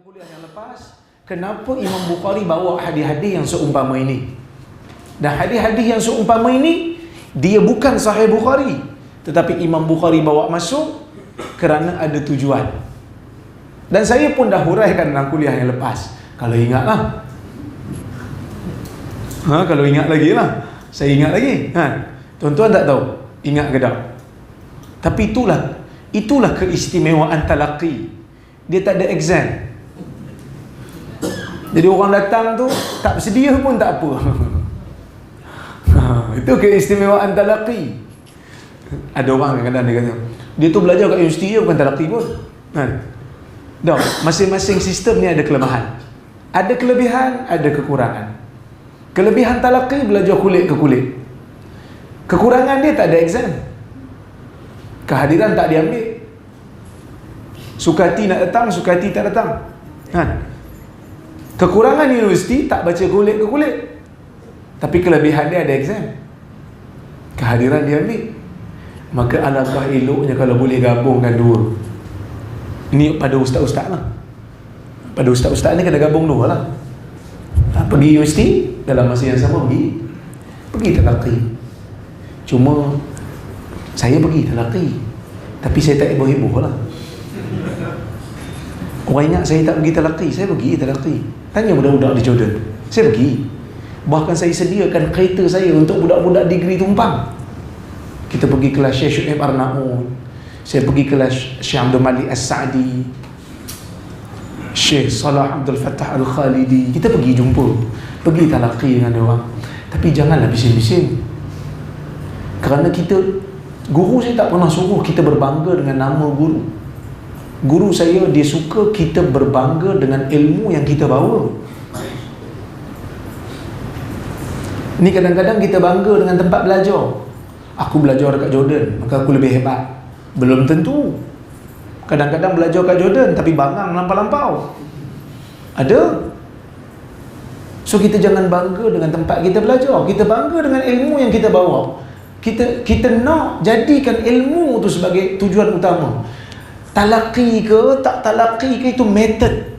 kuliah yang lepas kenapa Imam Bukhari bawa hadis-hadis yang seumpama ini? Dan hadis-hadis yang seumpama ini dia bukan sahih Bukhari. Tetapi Imam Bukhari bawa masuk kerana ada tujuan. Dan saya pun dah huraikan dalam kuliah yang lepas. Kalau ingatlah. Ha, kalau ingat lagi lah. Saya ingat lagi. Ha. tuan-tuan tak tahu? Ingat ke tak? Tapi itulah itulah keistimewaan talaqi. Dia tak ada exam jadi orang datang tu tak bersedia pun tak apa. Ha, itu keistimewaan talaqi. Ada orang kadang-kadang dia kata, dia tu belajar kat universiti dia bukan talaqi pun. Kan? Dah, masing-masing sistem ni ada kelemahan. Ada kelebihan, ada kekurangan. Kelebihan talaqi belajar kulit ke kulit. Kekurangan dia tak ada exam. Kehadiran tak diambil. Sukati nak datang, sukati tak datang. Kan? Kekurangan universiti tak baca kulit ke kulit. Tapi kelebihan dia ada exam. Kehadiran dia ambil. Maka alangkah eloknya kalau boleh gabungkan dua. Ini pada ustaz-ustaz lah. Pada ustaz-ustaz ni kena gabung dua lah. Ha, pergi universiti dalam masa yang sama pergi. Pergi telaki. Cuma saya pergi telaki. Tapi saya tak heboh-heboh lah. Orang ingat saya tak pergi telaki. Saya pergi telaki. Tanya budak-budak di Jordan. Saya pergi. Bahkan saya sediakan kereta saya untuk budak-budak degree tumpang. Kita pergi kelas Syekh Syuib Arnaud. Saya pergi kelas Syekh Abdul Malik As-Sa'di. Syekh Salah Abdul Fattah Al-Khalidi. Kita pergi jumpa. Pergi talaqi dengan orang. Tapi janganlah bising-bising. Kerana kita guru saya tak pernah suruh kita berbangga dengan nama guru. Guru saya dia suka kita berbangga dengan ilmu yang kita bawa. Ni kadang-kadang kita bangga dengan tempat belajar. Aku belajar dekat Jordan, maka aku lebih hebat. Belum tentu. Kadang-kadang belajar kat Jordan tapi bangang lampau-lampau. Ada. So kita jangan bangga dengan tempat kita belajar. Kita bangga dengan ilmu yang kita bawa. Kita kita nak jadikan ilmu tu sebagai tujuan utama. Talaki ke tak talaki ke itu method.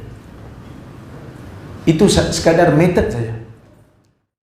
Itu sekadar method saja.